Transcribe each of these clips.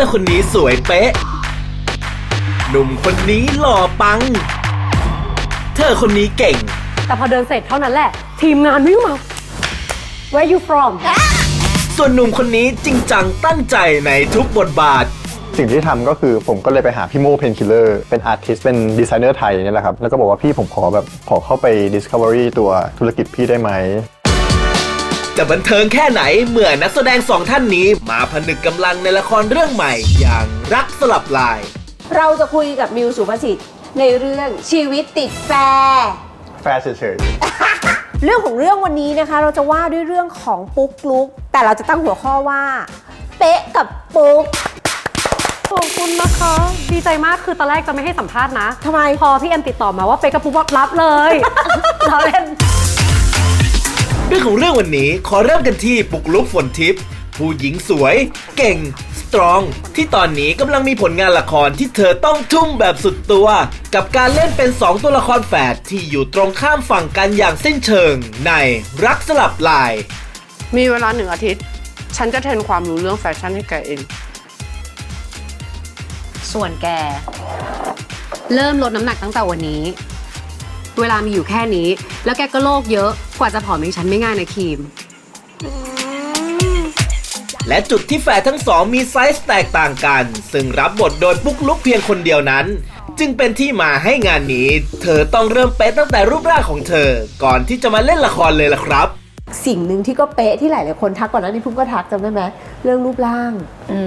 อคนนี้สวยเป๊ะ หนุ่มคนนี้หล่อปัง เธอคนนี้เก่ง แต่พอเดินเสร็จเท่านั้นแหละ ทีมงานวิ่งมา Where you from ส่วนหนุ่มคนนี้จริงจังตั้งใจในทุกบทบาท สิ่งที่ทำก็คือผมก็เลยไปหาพี่โม่เพนคิลเลอร์เป็นอาร์ติสเป็นดีไซเนอร์ไทยเนี่ยแหละครับ แล้วก็บอกว่าพี่ผมขอแบบขอเข้าไป Discovery ตัวธุรกิจพี่ได้ไหม จะบันเทิงแค่ไหนเมื่อนักแสดงสองท่านนี้ มาผนึกกำลังในละครเรื่องใหม่ อย่างรักสลับลาย เราจะคุยกับมิวสุภาษิตในเรื่องชีวิตติดแฟร์แฟร์เฉยเรื่องของเรื่องวันนี้นะคะ เราจะว่าด้วยเรื่องของปุ๊กลุก แต่เราจะตั้งหัวข้อว่า เป๊ะกับปุ๊กขอบคุณนะคะ ดีใจมากคือตอนแรกจะไม่ให้สัมภาษณ์นะ ทำไม พอพี่เอ็มติดต่อมาว่าเป๊กกับปุ๊บบอกรับเลย เราเล่น เรื่องของเรื่องวันนี้ขอเริ่มกันที่ปุกลุกฝนทิพย์ผู้หญิงสวย เก่ง สตรอง ที่ตอนนี้กำลังมีผลงานละครที่เธอต้องทุ่มแบบสุดตัว กับการเล่นเป็น 2 ตัวละครแฝดที่อยู่ตรงข้ามฝั่งกันอย่างสิ้นเชิง ในรักสลับลาย มีเวลาหนึ่งอาทิตย์ ฉันจะเทรนความรู้เรื่องแฟชั่นให้แกเอง ส่วนแก เริ่มลดน้ำหนักตั้งแต่วันนี้ เวลามีอยู่แค่นี้ แล้วแกก็โลกเยอะกว่าจะผอมอย่างฉันไม่ง่ายนะครีม และจุดที่แฝดทั้งสองมีไซส์แตกต่างกัน ซึ่งรับบทโดยปุ๊กลุกเพียงคนเดียวนั้น จึงเป็นที่มาให้งานนี้ เธอต้องเริ่มเป๊ะตั้งแต่รูปร่างของเธอ ก่อนที่จะมาเล่นละครเลยล่ะครับ สิ่งหนึ่งที่ก็เป๊ะที่หลายๆคนทักก่อนหน้านี้พุ่มก็ทักจำได้ไหมเรื่องรูปร่าง อื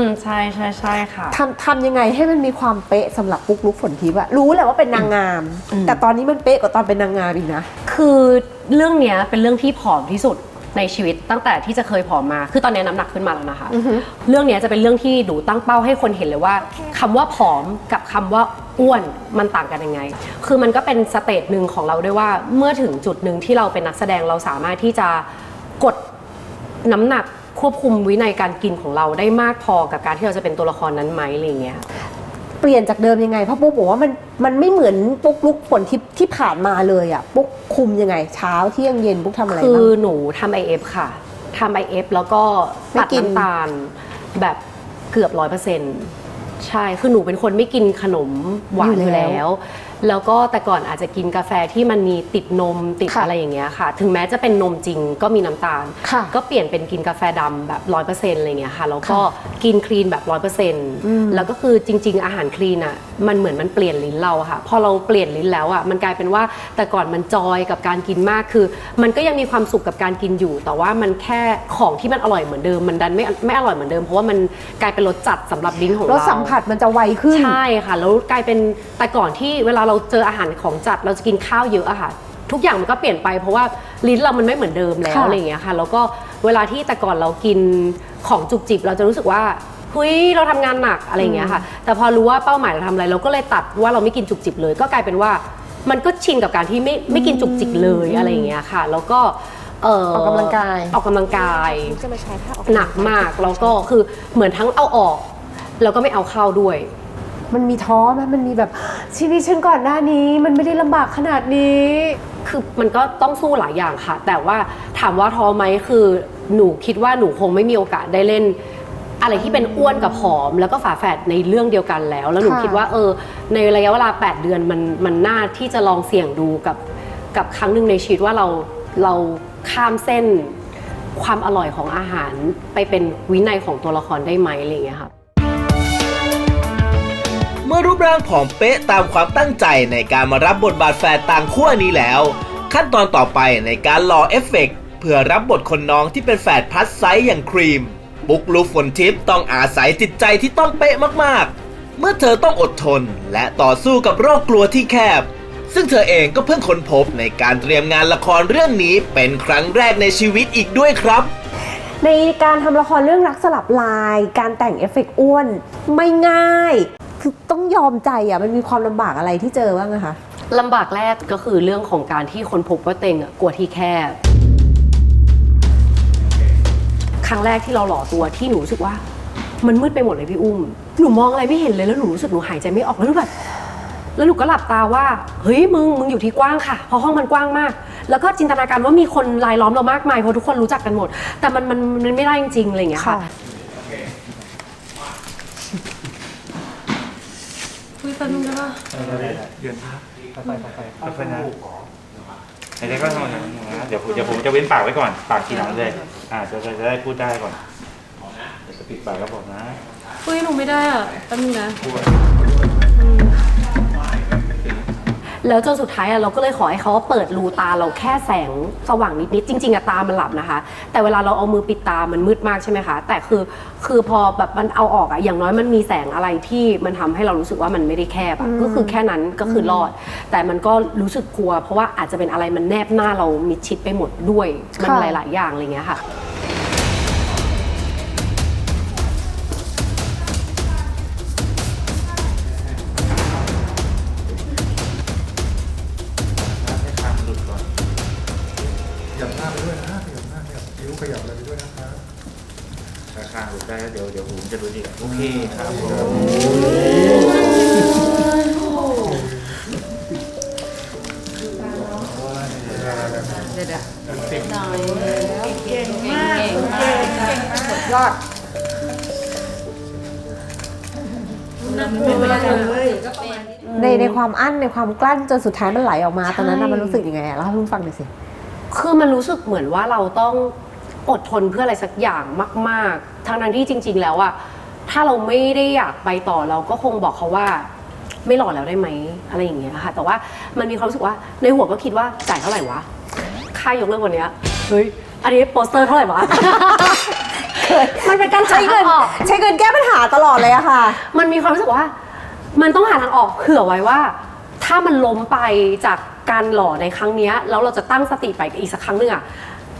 มใช่ใช่ใช่ค่ะ ทำทำยังไงให้มันมีความเป๊ะสำหรับปุ๊กลุกฝนทิพย์อะรู้แหละว่าเป็นนางงามแต่ตอนนี้มันเป๊ะกว่าตอนเป็นนางงามอีกนะ คือเรื่องเนี้ยเป็นเรื่องที่ผอมที่สุดในชีวิตตั้งแต่ที่จะเคยผอมมา คือตอนนี้น้ำหนักขึ้นมาแล้วนะคะ เรื่องเนี้ยจะเป็นเรื่องที่หนูตั้งเป้าให้คนเห็นเลยว่าคำว่าผอมกับคำว่า อ้วนมันต่างกันยังไง คือมันก็เป็นสเตจหนึ่งของเราด้วยว่าเมื่อถึงจุดหนึ่งที่เราเป็นนักแสดงเราสามารถที่จะกดน้ำหนักควบคุมวินัยการกินของเราได้มากพอกับการที่เราจะเป็นตัวละครนั้นไหมอะไรอย่างเงี้ย เปลี่ยนจากเดิมยังไงเพราะปุ๊กบอกว่ามันมันไม่เหมือนปุ๊กลุกฝนทิพย์ที่ผ่านมาเลยอะปุ๊กคุมยังไง เช้าเที่ยงเย็นปุ๊กทำอะไรคือบ้างหนูทำ IF ค่ะทำ IF แล้วก็ไม่ตัดกิน น้ำตาลแบบเกือบร้อยเปอร์เซ็นต์ ใช่ คือหนูเป็นคนไม่กินขนมหวานอยู่แล้ว แล้วก็แต่ก่อนอาจจะกินกาแฟที่มันมีติดนมติดค่ะอะไรอย่างเงี้ยค่ะ ถึงแม้จะเป็นนมจริงก็มีน้ำตาล ค่ะก็เปลี่ยนเป็นกินกาแฟดำแบบร้อยเปอร์เซ็นต์อะไรเงี้ยค่ะแล้วก็กินคลีนแบบร้อยเปอร์เซ็นต์แล้วก็คือจริง ๆ อาหารคลีนอะมันเหมือนมันเปลี่ยนลิ้นเราอะค่ะพอเราเปลี่ยนลิ้นแล้วอะมันกลายเป็นว่าแต่ก่อนมันจอยกับการกินมากคือ มันก็ยังมีความสุขกับการกินอยู่ แต่ว่ามันแค่ของที่มันอร่อยเหมือนเดิมมันดันไม่ไม่อร่อยเหมือนเดิมเพราะว่ามันกลายเป็นรสจัดสำหรับลิ้นของรเรา สสัมผัสมันจะไวขึ้น ใช่ค่ะ แล้วกลายเป็นแต่ก่อนที่เวลาเราเจออาหารของจัดเราจะกินข้าวเยอะอะค่ะ ทุกอย่างมันก็เปลี่ยนไปเพราะว่าลิ้นเรามันไม่เหมือนเดิมแล้วค่ะ อะไรอย่างเงี้ยค่ะ แล้วก็เวลาที่แต่ก่อนเรากินของจุกจิบเราจะรู้สึกว่าเฮ้ยเราทำงานหนักอะไรอย่างเงี้ยค่ะ แต่พอรู้ว่าเป้าหมายเราทำอะไร เราก็เลยตัดว่าเราไม่กินจุกจิบเลย ก็กลายเป็นว่ามันก็ชินกับการที่ไม่ไม่กินจุกจิกเลยอะไรอย่างเงี้ยค่ะ แล้วก็เออออกกำลังกาย ออกกำลังกาย จะมาใช้ผ้าออกหนักมากแล้วก็คือเหมือนทั้งเอาออก แล้วก็ไม่เอาเข้าด้วย มันมีท้อไหมมันมีแบบชีวิตฉันก่อนหน้านี้ มันไม่ได้ลำบากขนาดนี้ คือมันก็ต้องสู้หลายอย่างค่ะ แต่ว่าถามว่าท้อไหมคือหนูคิดว่าหนูคงไม่มีโอกาสได้เล่น อะไรที่เป็นอ้วนกับผอม แล้วก็ฝาแฝดในเรื่องเดียวกันแล้ว แล้วหนูค่ะ คิดว่าเออ ในระยะเวลา 8 เดือนมันมันน่าที่จะลองเสี่ยงดูกับกับครั้งหนึ่งในชีวิตว่าเราเราข้ามเส้นความอร่อยของอาหารไปเป็นวินัยของตัวละครได้ไหมอะไรอย่างเงี้ยค่ะ เมื่อรูปร่างผอมเป๊ะตามความตั้งใจในการมารับบทบาทแฝดต่างขั้วนี้แล้ว ขั้นตอนต่อไปในการรอเอฟเฟกต์เพื่อรับบทคนน้องที่เป็นแฝดพัสไซส์อย่างครีมปุกลุกฝนทิพย์ต้องอาศัยจิตใจที่ต้องเป๊ะมากๆ เมื่อเธอต้องอดทนและต่อสู้กับโรคกลัวที่แคบ ซึ่งเธอเองก็เพิ่งค้นพบในการเตรียมงานละครเรื่องนี้เป็นครั้งแรกในชีวิตอีกด้วยครับในการทำละครเรื่องรักสลับลาย การแต่งเอฟเฟกต์อ้วนไม่ง่าย คือต้องยอมใจอะมันมีความลำบากอะไรที่เจอบ้างอะคะลำบากแรกก็คือเรื่องของการที่คนพบว่าเต็งอะกลัวที่แคบ ครั้งแรกที่เราหล่อตัวที่หนูรู้สึกว่า มันมืดไปหมดเลยพี่อุ้ม หนูมองอะไรไม่เห็นเลยแล้วหนูรู้สึกหนูหายใจไม่ออกแล้วหนูแบบแล้วหนูก็หลับตาว่าเฮ้ยมึงมึงอยู่ที่กว้างค่ะเพราะห้องมันกว้างมาก แล้วก็จินตนาการว่ามีคนรายล้อมเรามากมายเพราะทุกคนรู้จักกันหมด แต่มันมันมันไม่ได้จริงๆอะไรอย่างเงี้ยค่ะ ค ค่อยๆนะไอ้เด็กก็ทำอย่างนั้นนะเดี๋ยวผมเดี๋ยวผมจะเว้นปากไว้ก่อน ปากทีหลังเลย อ่าจะจะจะได้พูดได้ก่อนเดี๋ยวจะปิดปากแล้วบอกนะ เฮ้ยหนูไม่ได้อะแป๊บนึงนะ แล้วจนสุดท้ายอะเราก็เลยขอให้เขาเปิดรูตาเราแค่แสงสว่างนิดๆจริง ๆอะตามันหลับนะคะ แต่เวลาเราเอามือปิดตามันมืดมากใช่ไหมคะ แต่คือคือพอแบบมันเอาออกอะอย่างน้อยมันมีแสงอะไรที่มันทำให้เรารู้สึกว่ามันไม่ได้แคบอะก็คือแค่นั้นก็คือรอด แต่มันก็รู้สึกกลัว เพราะว่าอาจจะเป็นอะไรมันแนบหน้าเรามิดชิดไปหมดด้วยมันค่ะ หลาย ๆ อย่างอะไรเงี้ยค่ะ โอเคครับผมในในความอั้นในความกลั้นจนสุดท้ายมันไหลออกมา ตอนนั้นน่ะมันรู้สึกยังไงอะเล่าให้ลุงฟังหน่อยสิ คือมันรู้สึกเหมือนว่าเราต้องอดทนเพื่ออะไรสักอย่างมาก ๆ ทั้งนั้นที่จริง ๆ แล้วอะ ถ้าเราไม่ได้อยากไปต่อเราก็คงบอกเขาว่า ไม่หล่อแล้วได้ไหมอะไรอย่างเงี้ยค่ะ แต่ว่ามันมีความรู้สึกว่าในหัวก็คิดว่าจ่ายเท่าไหร่วะค่ายกเลิกวันเนี้ยเฮ้ยอันนี้โปสเตอร์เท่าไหร่วะ มันเป็นการใช้หาเงิทานงออกใช้เงินแก้ปัญหาตลอดเลยอะค่ะ มันมีความรู้สึกว่า มันต้องหาทางออกเผื่อไว้ว่า ถ้ามันล้มไปจากการหล่อในครั้งเนี้ยแล้วเราจะตั้งสติไปอีกสักครั้งหนึ่งอะ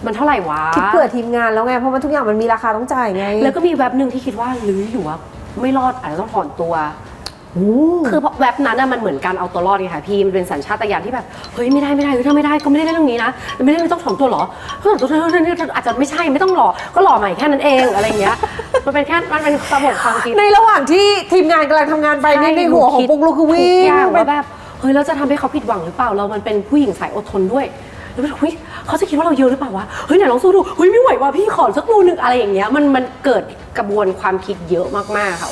มันเท่าไหร่วะ คิดเผื่อทีมงานแล้วไง เพราะมันทุกอย่างมันมีราคาต้องจ่ายไง แล้วก็มีแว็บหนึ่งที่คิดว่าหรืออยู่ว่าไม่รอดอาจจะต้องถอนตัว คือแว็บนั้นน่ะมันเหมือนการเอาตัวรอดไงค่ะพี่ มันเป็นสัญชาตญาณที่แบบ เฮ้ยไม่ได้ไม่ได้เฮ้ยถ้าไม่ได้ก็ไม่ได้เล่นเรื่องนี้นะ ไม่ได้ไม่ต้องถอนตัวเหรอถอนตัวเธออาจจะไม่ใช่ไม่ต้องหล่อก็หล่อใหม่แค่นั้นเองอะไรเงี้ย มันเป็นแค่ มันเป็นระบบความคิด ในระหว่างที่ทีมงานกำลังทำงานไปในในหัวของปุ๊กลุกคือวิ่ทุกงอย่างไปว่าแบบ เฮ้ยเราจะทำให้เขาผิดหวังหรือเปล่า เรามันเป็นผู้หญิงสายอดทนด้วย แล้วแบบเฮ้ย เขาจะคิดว่าเราเยอะหรือเปล่าวะเฮ้ยไหนลองสู้ดูเฮ้ยไม่ไหวว่ะพี่ขอสักรูนึงอะไรอย่างเงี้ยมันมันเกิดกระบวนความคิดเยอะมากๆค่ะ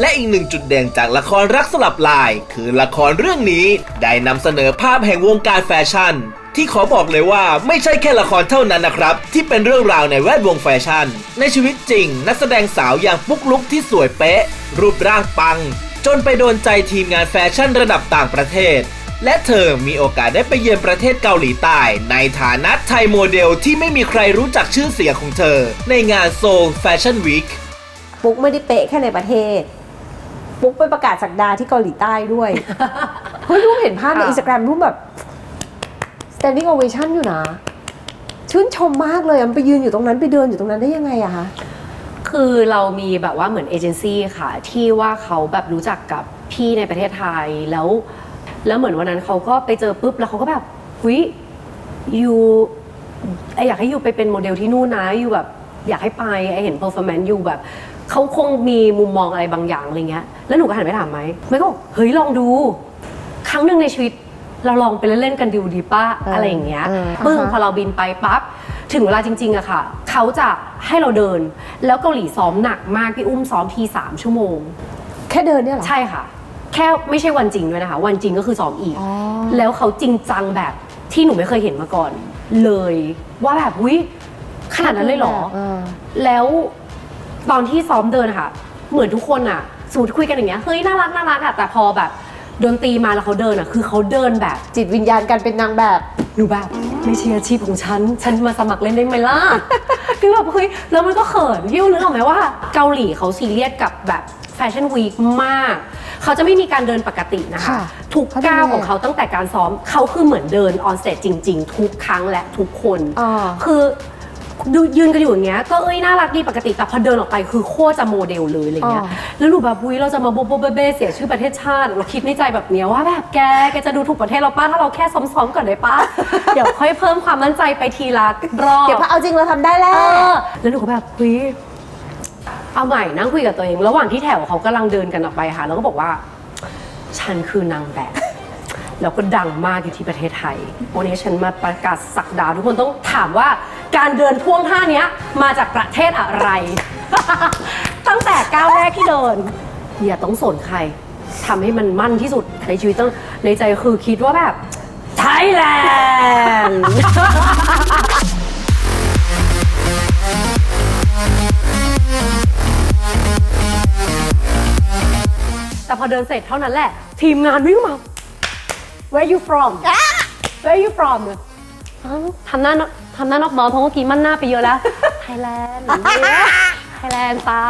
และอีกหนึ่งจุดเด่นจากละครรักสลับลาย คือละครเรื่องนี้ได้นำเสนอภาพแห่งวงการแฟชั่น ที่ขอบอกเลยว่าไม่ใช่แค่ละครเท่านั้นนะครับ ที่เป็นเรื่องราวในแวดวงแฟชั่น ในชีวิตจริง นักแสดงสาวอย่างปุ๊กลุกที่สวยเป๊ะ รูปร่างปัง จนไปโดนใจทีมงานแฟชั่นระดับต่างประเทศ และเธอมีโอกาสได้ไปเยือนประเทศเกาหลีใต้ ในฐานะไทยโมเดลที่ไม่มีใครรู้จักชื่อเสียงของเธอ ในงานโซลแฟชั่นวีคปุ๊กไม่ได้เป๊ะแค่ในประเทศ ปุ๊กไปประกาศสักดาที่เกาหลีใต้ด้วย เฮ้ยรูปเห็นภาพในค่ะอินสตาแกรมรูปแบบ standing ovation อยู่นะ ชื่นชมมากเลยอะมันไปยืนอยู่ตรงนั้นไปเดินอยู่ตรงนั้นได้ยังไงอะคะคือเรามีแบบว่าเหมือนเอเจนซี่ค่ะ ที่ว่าเขาแบบรู้จักกับพี่ในประเทศไทยแล้ว แล้วเหมือนวันนั้นเขาก็ไปเจอปุ๊บแล้วเขาก็แบบวิยูไออยากให้ยูไปเป็นโมเดลที่นู่นนะยูแบบอยากให้ไปไอเห็นเพอร์ฟอร์แมนซ์ยูแบบเขาคงมีมุมมองอะไรบางอย่างอะไรเงี้ย แล้วหนูก็หันไปถามไหมไม่ก็บอกเฮ้ยลองดู ครั้งหนึ่งในชีวิตเราลองไปเล่นๆกันดูดีป้าเออออะไรอย่างเงี้ยเออปึ้งอ่าฮะพอเราบินไปปั๊บถึงเวลาจริงๆอะค่ะ เขาจะให้เราเดิน แล้วเกาหลีซ้อมหนักมากพี่อุ้มซ้อมทีสามชั่วโมง แค่เดินเนี่ยเหรอ ใช่ค่ะ แค่ไม่ใช่วันจริงด้วยนะคะ วันจริงก็คือซ้อมอีกอ๋อแล้วเขาจริงจังแบบที่หนูไม่เคยเห็นมาก่อน เลยว่าแบบวิขนาดนั้นเลยเหรอเออแล้วตอนที่ซ้อมเดินอะค่ะ เหมือนทุกคนอะสมมติคุยกันอย่างเงี้ยเฮ้ยน่ารักน่ารักอะแต่พอแบบดนตรีมาแล้วเขาเดินอะคือเขาเดินแบบจิตวิญญาณการเป็นนางแบบหนูแบบไม่ใช่อาชีพของฉัน ฉันมาสมัครเล่นได้ไหมล่ะ คือแบบเฮ้ยแล้วมันก็เขินพี่รู้นึกออกไหมว่าเกาหลีเขาซีเรียสกับแบบแฟชั่นวีคมาก เขาจะไม่มีการเดินปกตินะคะ ค่ะทุกเขาทำยังไงก้าวของเขาตั้งแต่การซ้อม เขาคือเหมือนเดินออนสเตจจริง ๆ ทุกครั้งและทุกคน อ่า คือ ดูยืนกันอยู่อย่างเงี้ยก็เอ้ยน่ารักดีปกติแต่พอเดินออกไปคือโคตรจะโมเดลเลยอะไรเงี้ยอ่าแล้วหนูแบบวุ้ยเราจะมาโบโบเบเบ้เสียชื่อประเทศชาติเราคิดในใจแบบเนี้ยว่าแบบแกแกจะดูถูกประเทศเราป้าถ้าเราแค่ซ้อมๆก่อนได้ป้าเดี๋ยวค่อยเพิ่มความมั่นใจไปทีละรอบเดี๋ยวพอเอาจริงเราทำได้แล้เอวอแล้วหนูก็แบบเฮ้ยเอาใหม่นั่งคุยกับตัวเอง ระหว่างที่แถวเขากำลังเดินกันออกไปค่ะ แล้วก็บอกว่า ฉันคือนางแบบแล้วก็ดังมากอยู่ที่ประเทศไทย วันนี้ฉันมาประกาศสักดาทุกคนต้องถามว่า การเดินท่วงท่าเนี้ยมาจากประเทศอะไร ตั้งแต่ก้าวแรกที่เดิน อย่าต้องสนใครทำให้มันมั่นที่สุดในชีวิตต้องในใจคือคิดว่าแบบไทยแลนด์แต่พอเดินเสร็จเท่านั้นแหละ ทีมงานวิ่งมา where you from where you from ทำหน้าน ทำหน้านอกน้อยเพราะเมื่อกี้มั่นหน้าไปเยอะแล้ว ไทยแลนด์ไทยแลนด์ตา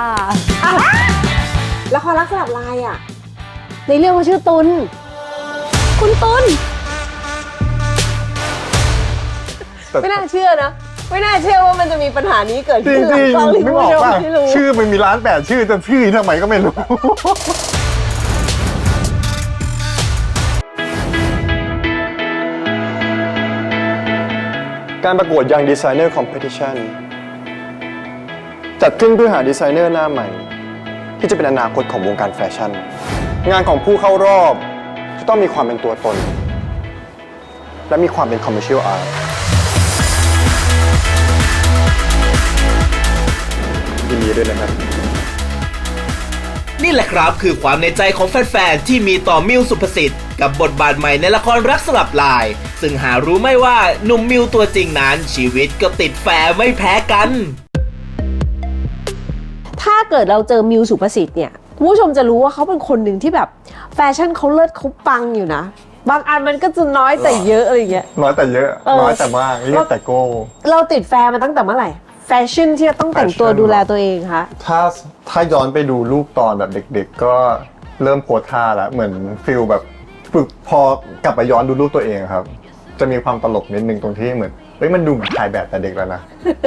ละครรักสลับลายอะ ในเรื่องเขาชื่อตุลคุณตุลแต่ไม่น่าเชื่อนะ ไม่น่าเชื่อว่ามันจะมีปัญหานี้เกิดจริขึ้งนจริงหลังกล้องนึกออกคุณป่ะผู้ชมไม่รู้ ชื่อมันมีร้านแปดชื่อแต่ชื่อทำไมก็ไม่รู้ การประกวด Young Designer Competition จัดขึ้นเพื่อหาดีไซเนอร์หน้าใหม่ ที่จะเป็นอนาคตของวงการแฟชั่น งานของผู้เข้ารอบจะต้องมีความเป็นตัวตน และมีความเป็นคอมเมอร์เชียลอาร์ตยินดีด้วยนะครับ นี่แหละครับคือความในใจของแฟนๆ ที่มีต่อมิวสุภสิทธิ์กับบทบาทใหม่ในละครรักสลับลาย ซึ่งหารู้ไม่ว่าหนุ่มมิวตัวจริงนั้นชีวิตก็ติดแฟร์ไม่แพ้กัน ถ้าเกิดเราเจอมิวสุภสิทธิ์เนี่ยคุณผู้ชมจะรู้ว่าเขาเป็นคนหนึ่งที่แบบ แฟชั่นเขาเลิศเขาปังอยู่นะ บางอันมันก็จะน้อยแต่เยอะอะไรอย่างเงี้ย น้อยแต่เยอะ เออ น้อยแต่มากเรียกแต่โก้ เราติดแฟร์มาตั้งแต่เมื่อไหร่ แฟชั่นที่จะต้องแต่งตัวแฟชั่นดูแลตัวเองคะ ถ้า ถ้าย้อนไปดูรูปตอนแบบเด็ก ๆ ก็เริ่มโพสท่าแล้วเหมือนฟิลแบบฝึกพอกลับไปย้อนดูรูปตัวเองครับ จะมีความตลกนิดนึงตรงที่เหมือนเฮ้ยมันดูเหมือนถ่ายแบบแต่เด็กแล้วนะ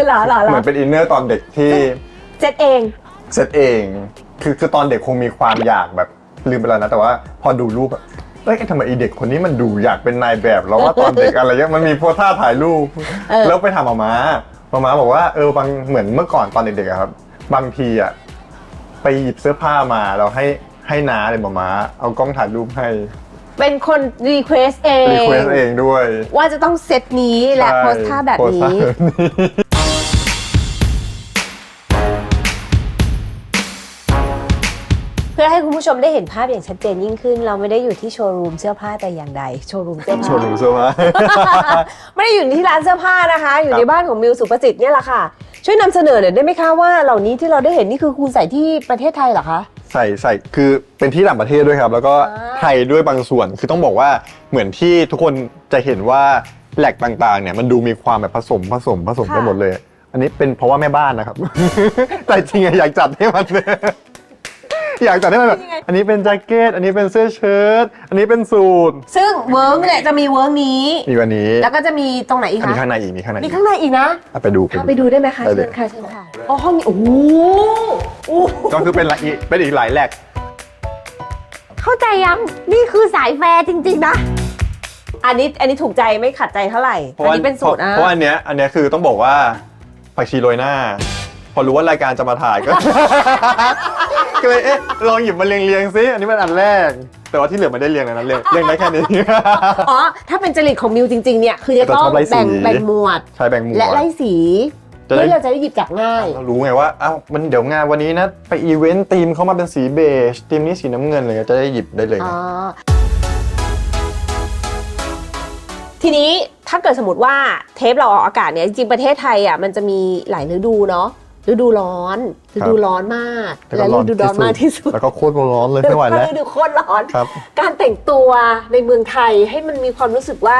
หรอหรอหรเหมืออนเป็นอินเนอร์ตอนเด็กที่ เจ็ดเอง เซตเอง คือคือตอนเด็กคงมีความอยากแบบลืมไปแล้วนะ แต่ว่าพอดูรูปอะเอ้ยทำไมไอเด็กคนนี้มันดูอยากเป็นนายแบบแล้วว่าตอนเด็ก อะไรเงี้ยมันมีโพสท่าถ่ายรูป เออ แล้วไปถามหมาม้าหมาม้าบอกว่าเออบางเหมือนเมื่อก่อนตอนเด็กๆอะครับ บางทีอะ ไปหยิบเสื้อผ้ามาแล้วให้ให้น้าเลยหมาม้าเอากล้องถ่ายรูปให้เป็นคนรีเควสเองรีเควสเองด้วย ว่าจะต้องเซตนี้และใช่โพสท่าแบบโพสท่านี้ พื่อให้คุณผู้ชมได้เห็นภาพอย่างชัดเจนยิ่งขึ้น เราไม่ได้อยู่ที่โชว์รูมเสื้อผ้าแต่อย่างใดโชว์รูมเสื้อผ้าโชว์หนูเสื้อผ้า ไม่ได้อยู่ที่ร้านเสื้อผ้านะคะ อยู่ในบ้านของมิวสุประสิทธิ์เนี่ยแหละค่ะ ช่วยนำเสนอหน่อยได้ไหมคะว่าเหล่านี้ที่เราได้เห็นนี่คือคุณใส่ที่ประเทศไทยเหรอคะ ใส่ใส่คือเป็นที่ต่างประเทศด้วยครับ แล้วก็อ่า ไทยด้วยบางส่วน คือต้องบอกว่าเหมือนที่ทุกคนจะเห็นว่าแหลกต่างๆเนี่ยมันดูมีความแบบผสมผสมผสมกันหมดเลย อันนี้เป็นเพราะว่าแม่บ้านนะครับ แต่จริงๆอะอยากจัดให้มัน อยากจัดให้มันแบบอันนี้เป็นแจ็คเก็ต อันนี้เป็นเสื้อเชิ้ต อันนี้เป็นสูท ซึ่งเวิร์กเนี่ยจะมีเวิร์กนี้ มีวันนี้ แล้วก็จะมีตรงไหนอีกอันคะ นี้ข้างในอีกมีข้างในมีอีกข้างในอีกนะอะไปดูพาไปดูได้ไหมคะได้เลเชิยญค่ะเชิญค่ะอ๋อห้องนี้โอ้โหโอ้โหก็คือเป็นหลายอีกเป็นอีกหลายแหลกเข้าใจยังนี่คือสายแฟร์จริง ๆ นะ อันนี้อันนี้ถูกใจไม่ขัดใจเท่าไหร่ เพราะอันว่านี้เป็นสูตรอะเพราะว่าอันเนี้ยอันเนี้ยคือต้องบอกว่าผักชีโรยหน้า พอรู้ว่ารายการจะมาถ่ายก็ ก็เลยเอ๊ะลองหยิบมาเรียงเรียงๆซิอันนี้มันอันแรก แต่ว่าที่เหลือไม่ได้เรียงเลยนะเรียงเรียงได้แค่นี้ อ๋อ ถ้าเป็นจริตของมิวจริง ๆ เนี่ย คือจะต้องจะชอบไล่สี แบ่งแบ่งหมวด ใช้แบ่งหมวด และไล่สีจะได้ เพื่อเราจะได้หยิบจับง่าย เรารู้ไงว่าอ้าวมันเดี๋ยวงานวันนี้นะ ไปอีเวนต์ทีมเขามาเป็นสีเบจทีมนี้สีน้ำเงินเลยจะได้หยิบได้เลยอ๋อ ทีนี้ถ้าเกิดสมมติว่าเทปเราออกอากาศเนี่ยจริงๆประเทศไทยอะมันจะมีหลายฤดูเนาะ ฤดูร้อนฤดูร้อนมากแล้วและก็ฤดูร้อนมากที่สุดแล้วก็โคตรร้อนเลยไม่ไหวแล้วฤดูโคตรร้อนครับการแต่งตัวในเมืองไทยให้มันมีความรู้สึกว่า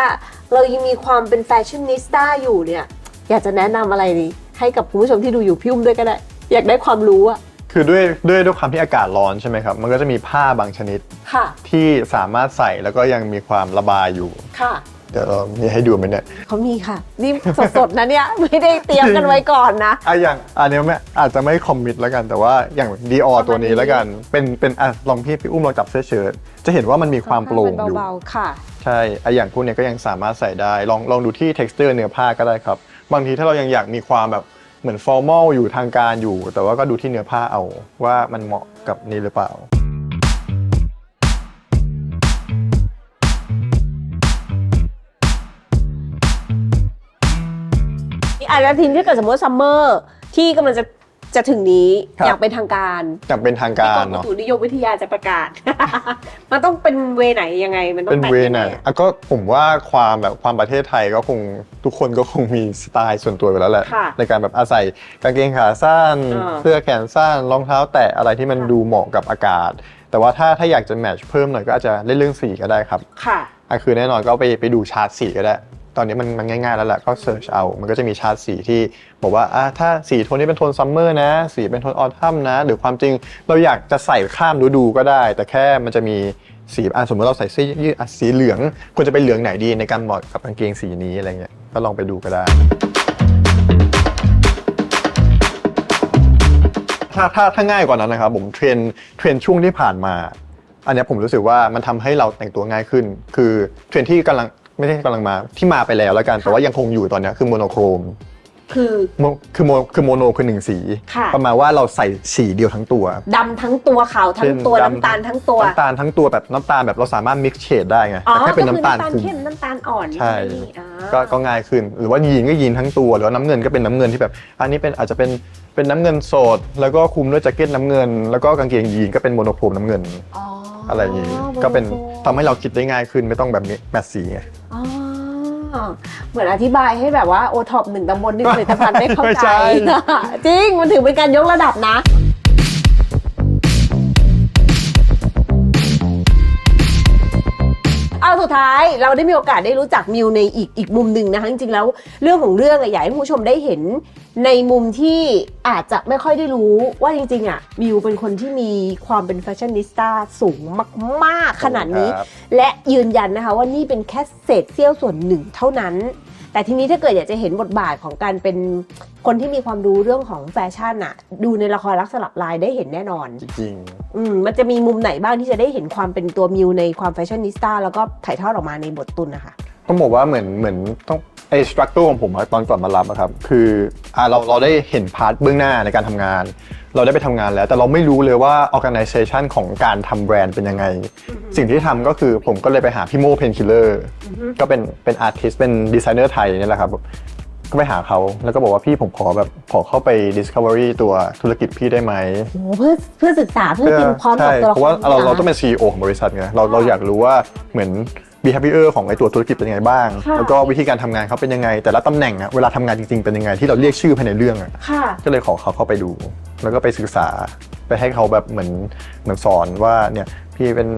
เรายังมีความเป็นแฟชั่นนิสต้าอยู่เนี่ย อยากจะแนะนำอะไรดีให้กับคุณผู้ชมที่ดูอยู่พี่อุ้มด้วยก็ได้ อยากได้ความรู้อะคือด้วยด้วยด้วยความที่อากาศร้อนใช่ไหมครับ มันก็จะมีผ้าบางชนิดค่ะที่สามารถใส่แล้วก็ยังมีความระบายอยู่ค่ะ เดี๋ยวเรามีให้ดูไหมเนี่ยเขามีค่ะ นี่สดๆ นะเนี่ย ไม่ได้เตรียมกันไว้ก่อนนะ อะอย่างอันเนี้ยไม่อาจจะไม่คอมมิตแล้วกัน แต่ว่าอย่างดีออตัวนี้แล้วกัน เป็นเป็นอะลองพี่พี่อุ้มลองจับเสื้อเชิ้ตจะเห็นว่ามันมีความโปร่งอยู่เบาๆค่ะ ใช่ไอะอย่างพวกเนี้ยก็ยังสามารถใส่ได้ ลองลองดูที่ texture เนื้อผ้าก็ได้ครับ บางทีถ้าเรายังอยากมีความแบบเหมือน formal อยู่ทางการอยู่ แต่ว่าก็ดูที่เนื้อผ้าเอาว่ามันเหมาะกับนี่หรือเปล่า อะแล้วทีนี้ถ้าเกิดสมมติซัมเมอร์ที่กำลังจะจะถึงนี้ครับ อย่างเป็นทางการอย่างเป็นทางที่กากรรมอุเนาะตุนิยมวิทยาจะประกาศ มันต้องเป็นเวไหนยังไง มันต้อเป็นงแต่งเวยังไหนไงอะอะก็ผมว่าความแบบความประเทศไทยก็คงทุกคนก็คงมีสไตล์ส่วนตัวอยู่แล้วแหละ ค่ะ ในการแบบอาศัยกางเกงขาสั้น อ่าเสื้อแขนสั้นรองเท้า แตะอะไรที่มันดูเหมาะกับอากาศ แต่ว่าถ้าถ้าอยากจะแมทช์เพิ่มหน่อยก็อาจจะเล่นเรื่องสีก็ได้ครับค่ะ อะคือแน่นอนก็ไปไปดูชาร์ตสีก็ได้ ตอนนี้มันมันง่ายๆแล้วแหละก็เสิร์ชเอา มันก็จะมีชาร์ตสีที่บอกว่าอะถ้าสีโทนนี้เป็นโทนซัมเมอร์นะ สีเป็นโทนออทัมนะ หรือความจริงเราอยากจะใส่ข้ามฤดูก็ได้ แต่แค่มันจะมีสีอะสมมติเราใส่เสื้อยืดอะสีเหลืองควรจะเป็นเหลืองไหนดีในการเหมาะกับกางเกงสีนี้อะไรเงี้ยก็ลองไปดูก็ได้ ถ้าถ้าถ้าง่ายกว่านั้นนะครับผมเทรนเทรนช่วงที่ผ่านมาอันนี้ผมรู้สึกว่ามันทำให้เราแต่งตัวง่ายขึ้น คือเทรนที่กำลัง ไม่ใช่กำลังมาที่มาไปแล้วแล้วกันแต่ว่ายังคงอยู่ตอนเนี้ยคือโมโนโครมคือ โมคือโมคือโมโนคือหนึ่งสี ค่ะ ประมาณว่าเราใส่สีเดียวทั้งตัว ดำทั้งตัวขาวทั้งตัวเช่นน้ำตาลทั้งตัวน้ำตาลทั้งตัวแบบน้ำตาลแบบเราสามารถมิกซ์เชดได้ไงอ๋อแต่แค่เป็นก็คือน้ำตาลน้ำตาลคุม เข้มน้ำตาลอ่อนใช่ นี่อ่า ก็ก็ง่ายขึ้น หรือว่ายีนก็ยีนทั้งตัวหรือว่าน้ำเงินก็เป็นน้ำเงินที่แบบ อันนี้เป็นอาจจะเป็นเป็นน้ำเงินสด แล้วก็คลุมด้วยแจ็คเก็ตน้ำเงิน แล้วก็กางเกงยีนก็เป็นโมโนโครมน้ำเงิน อ๋อ อะไรอย่างนี้โมโก็เป็นโครทำให้เราคิดได้ง่ายขึ้นไม่ต้องแบบนี้แมทสีไง อ๋อเหมือนอธิบายให้แบบว่าโอท็อปหนึ่งตำบลหนึ่งผลิตภัณฑ์ไม่เข้าไม่ใจ ใช่ จริง มันถือเป็นการยกระดับนะ เอาสุดท้ายเราได้มีโอกาสได้รู้จักมิวในอีกอีกมุมหนึ่งนะคะจริงๆแล้วเรื่องของเรื่องอะอยากให้คุณผู้ชมได้เห็น ในมุมที่อาจจะไม่ค่อยได้รู้ว่าจริงๆ อะมิวเป็นคนที่มีความเป็นแฟชั่นนิสต้าสูงมากๆขนาดนี้ ครับ และยืนยันนะคะว่านี่เป็นแค่เศษเสี้ยวส่วนหนึ่งเท่านั้น แต่ทีนี้ถ้าเกิดอยากจะเห็นบทบาทของการเป็นคนที่มีความรู้เรื่องของแฟชั่นอะดูในละครรักสลับลายได้เห็นแน่นอน จริงอืมมันจะมีมุมไหนบ้างที่จะได้เห็นความเป็นตัวมิวในความแฟชั่นนิสต้าแล้วก็ถ่ายทอดออกมาในบทตุนนะคะต้องบอกว่าเหมือนเหมือนต้อง ไอ้สตรัคเจอร์ของผมอะตอนก่อนมารับอะครับคืออ่าเราเราได้เห็นพาร์ทเบื้องหน้าในการทำงาน เราได้ไปทำงานแล้ว แต่เราไม่รู้เลยว่า organization ของการทำแบรนด์เป็นยังไง สิ่งที่ทำก็คือผมก็เลยไปหาพี่โมเพนคิลเลอร์ก็เป็นเป็นอาร์ติสเป็นดีไซเนอร์ไทยนี่แหละครับ ก็ไปหาเขาแล้วก็บอกว่าพี่ผมขอแบบขอเข้าไป discovery ตัวธุรกิจพี่ได้ไหม โอ้เพื่อเพื่อศึกษาเพื่อกินพร้อมกับใช่ตัวละคเพราะว่าเราเรานะต้องเป็น CEO ของบริษัทไงเราเราอยากรู้ว่าเหมือน behavior ของไอตัวธุรกิจเป็นยังไงบ้าง ค่ะ แล้วก็วิธีการทำงานเขาเป็นยังไง แต่ละตำแหน่งอะเวลาทำงานจริงๆเป็นยังไงที่เราเรียกชื่อภายในเรื่องอะค่ะ ก็เลยขอเขาเข้าไปดู แล้วก็ไปศึกษาไปให้เขาแบบเหมือนเหมือนสอนว่าเนี่ยพี่เป็น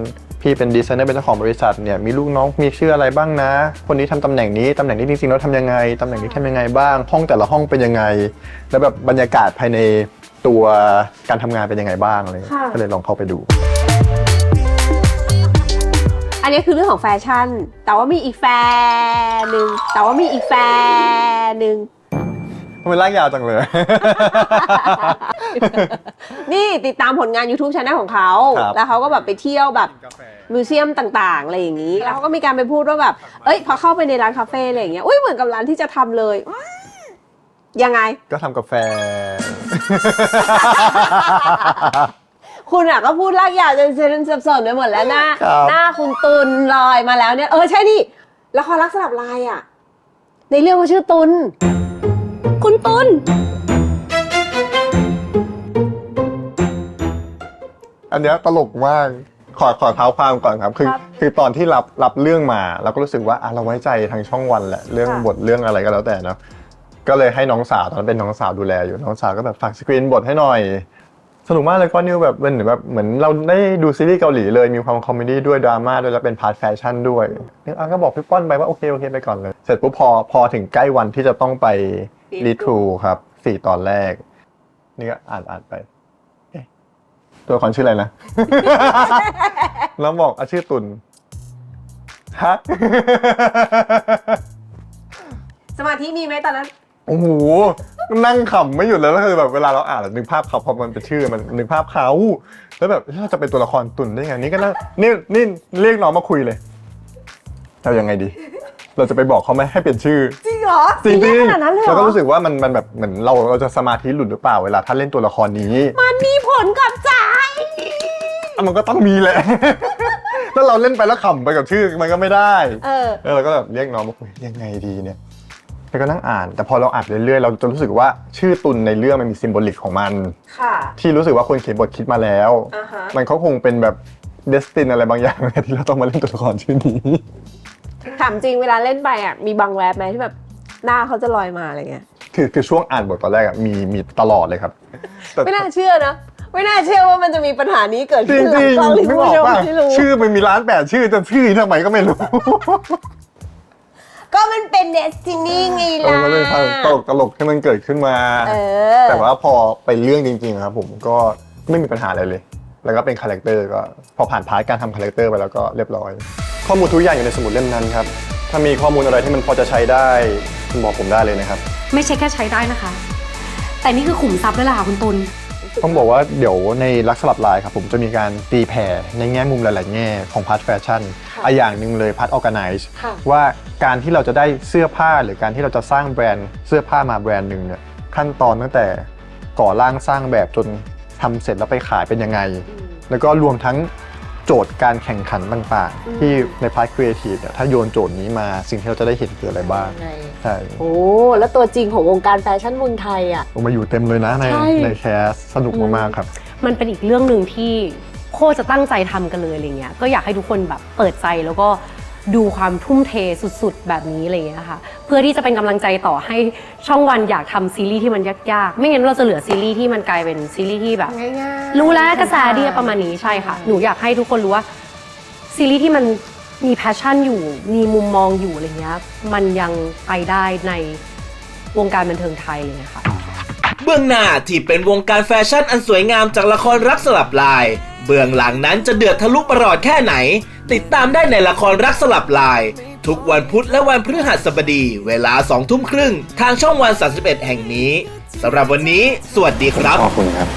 พี่เป็นดีไซเนอร์เป็นเจ้าของบริษัทเนี่ยมีลูกน้องมีชื่ออะไรบ้างนะ คนนี้ทำตำแหน่งนี้ตำแหน่งนี้จริงๆแล้วทำยังไงตำแหน่งนี้ทำยังไงบ้าง ห้องแต่ละห้องเป็นยังไง แล้วแบบบรรยากาศภายในตัวการทำงานเป็นยังไงบ้างอะไรเงี้ยค่ะ ก็เลยลองเข้าไปดู อันนี้คือเรื่องของแฟชั่น แต่ว่ามีอีกแฟนหนึ่งแต่ว่ามีอีกแฟนหนึ่งทำไมลากยาวจังเลย นี่ติดตามผลงาน YouTube Channel ของเขา ครับแล้วเขาก็แบบไปเที่ยวแบบมิวเซียมต่างๆอะไรอย่างนี้ แล้วเขาก็มีการไปพูดว่าแบบ เอ้ย พอเข้าไปในร้านคาเฟ่อะไรอย่างเงี้ย อุ้ยเหมือนกับร้านที่จะทำเลยอืมยังไง ก็ทำกาแฟ คุณอะก็พูดลากยาวจนเซนสับสนไปหมดแล้วหน้าครับ หน้าคุณตุนลอยมาแล้วเนี่ยเออใช่ดิละครรักสลับลายอะในเรื่องเขาชื่อตุน คุณตุนอันเนี้ยตลกมาก ขอขอเท้าความก่อนครับ คือครับคือตอนที่รับรับเรื่องมาเราก็รู้สึกว่าอะเราไว้ใจทางช่องวันแหละเรื่องค่ะบทเรื่องอะไรก็แล้วแต่เนาะก็เลยให้น้องสาวตอนนั้นเป็นน้องสาวดูแลอยู่น้องสาวก็แบบฝากสกรีนบทให้หน่อย สนุกมากเลยก็นิวแบบเป็นเหมือนแบบเหมือนเราได้ดูซีรีส์เกาหลีเลยมีความคอมเมดี้ด้วยดราม่าด้วยแล้วเป็นพาร์ทแฟชั่นด้วยนี่อะก็บอกพี่ป้อนไปว่าโอเคโอเคไปก่อนเลย เสร็จปุ๊บพอพอถึงใกล้วันที่จะต้องไปรีทรูครับสี่ตอนแรก นี่ก็อ่านอ่านไปตัวละครชื่ออะไรนะ แล้วบอกอาชื่อตุนฮะ สมาธิมีไหมตอนนั้น โอ้โห นั่งขำไม่หยุดเลยแล้วคือแบบเวลาเราอ่านแล้วนึกภาพเขาพอมันเป็นชื่อมันนึกภาพเขาแล้วแบบเราจะเป็นตัวละครตุนได้ไงนี่ก็นั่งนี่นี่เรียกน้องมาคุยเลยเรายังไงดี เราจะไปบอกเขาไหมให้เปลี่ยนชื่อ จริงเหรอจริงจริงขนาดนั้นเลยเหรแล้วอก็รู้สึกว่ามันมันแบบเหมือนเราเราจะสมาธิหลุดหรือเปล่าเวลาท่านเล่นตัวละครนี้มันมีผลกับใจ อะมันก็ต้องมีแหละ ถ้าเราเล่นไปแล้วขำไปกับชื่อมันก็ไม่ได้ เออแล้วเราก็แบบเรียกน้องมาคุยยังไงดีเนี่ย แล้วก็นั่งอ่าน แต่พอเราอ่านไปเรื่อยๆ เราจะรู้สึกว่าชื่อตุนในเรื่องมันมีซิมโบลิกของมัน ค่ะ ที่รู้สึกว่าคนเขียนบทคิดมาแล้ว อ่าฮะ มันเขาคงเป็นแบบเดสตินอะไรบางอย่าง ที่เราต้องมาเล่นตัวละครชื่อนี้ ถามจริงเวลาเล่นไปอะมีบางแวบไหมที่แบบหน้าเขาจะลอยมาอะไรเงี้ย คือคือช่วงอ่านบทตอนแรกอะมีมีตลอดเลยครับแต่ไม่น่าเชื่อนะไม่น่าเชื่อว่ามันจะมีปัญหานี้เกิดจริขึ้งนหจลัริงงกล้องที่ไม่คุณบอผู้กชมว่าไม่รู้ชื่อมันมีร้านแปดชื่อจะชื่อทำไมก็ไม่รู้ ก็มันเป็นเดสตินีไงเอล่ะอมันเป็นทางตลกตลกที่มันเกิดขึ้นมา เออ แต่ว่าพอไปเรื่องจริงๆครับผมก็ไม่มีปัญหาอะไรเลย แล้วก็เป็นคาแรคเตอร์ก็พอผ่านพาร์ทการทำคาแรคเตอร์ไปแล้วก็เรียบร้อย ข้อมูลทุกอย่างอยู่ในสมุดเล่มนั้นครับ ถ้ามีข้อมูลอะไรที่มันพอจะใช้ได้คุณบอกผมได้เลยนะครับ ไม่ใช่แค่ใช้ได้นะคะ แต่นี่คือขุมทรัพย์ด้วยล่ะค่ะคุณตุล ต้องบอกว่าเดี๋ยวในลักษณะลายครับผมจะมีการตีแผ่ในแง่มุมหลาย ๆ แง่ของพาร์ทแฟชั่นอะอย่างหนึ่งเลยพาร์ทออแกไนซ์ค่ะ ว่าการที่เราจะได้เสื้อผ้าหรือการที่เราจะสร้างแบรนด์เสื้อผ้ามาแบรนด์หนึ่งเนี่ยขั้นตอนตั้งแต่ก่อร่างสร้างแบบจนทำเสร็จแล้วไปขายเป็นยังไงแล้วก็รวมทั้ง โจทย์การแข่งขันต่างๆ ที่ในพาร์ทครีเอทีฟเนี่ยถ้าโยนโจทย์นี้มาสิ่งที่เราจะได้เห็นคืออะไรบ้างใช่โอ้แล้วตัวจริงของวงการแฟชั่นเมืองไทยอะผมมาอยู่เต็มเลยนะในใช่ ในแคสสนุกมากๆครับ มันเป็นอีกเรื่องหนึ่งที่โคตรจะตั้งใจทำกันเลยอะไรเงี้ย ก็อยากให้ทุกคนแบบเปิดใจแล้วก็ ดูความทุ่มเทสุดๆ แบบนี้อะไรเงี้ยค่ะ เพื่อที่จะเป็นกำลังใจต่อให้ช่องวันอยากทำซีรีส์ที่มันยากๆ ไม่งั้นเราจะเหลือซีรีส์ที่มันกลายเป็นซีรีส์ที่แบบง่ายรู้แล้วกระแสดีประมาณนี้ใช่ค่ะ หนูอยากให้ทุกคนรู้ว่าซีรีส์ที่มันมีแพชชั่นอยู่ มีมุมมองอยู่อะไรเงี้ย มันยังไปได้ในวงการบันเทิงไทยเลยนะคะเบื้องหน้าที่เป็นวงการแฟชั่นอันสวยงามจากละครรักสลับลาย เบื้องหลังนั้นจะเดือดทะลุประหลอดแค่ไหน ติดตามได้ในละครรักสลับลาย ทุกวันพุธและวันพฤหัสบดี เวลาสองทุ่มครึ่ง ทางช่องวัน 31 แห่งนี้สำหรับวันนี้ สวัสดีครับ ขอบคุณครับ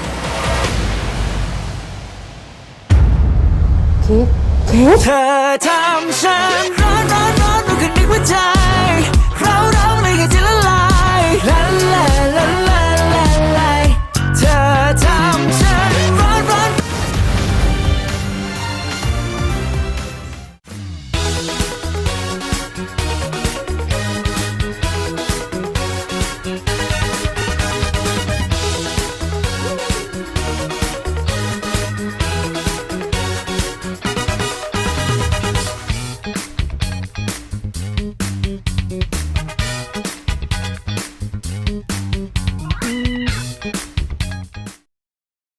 คิดคิด เธอทำฉันร้อนร้อนร้อนรู้กันในหัวใจเราเราเลยกันจะละลายละละละ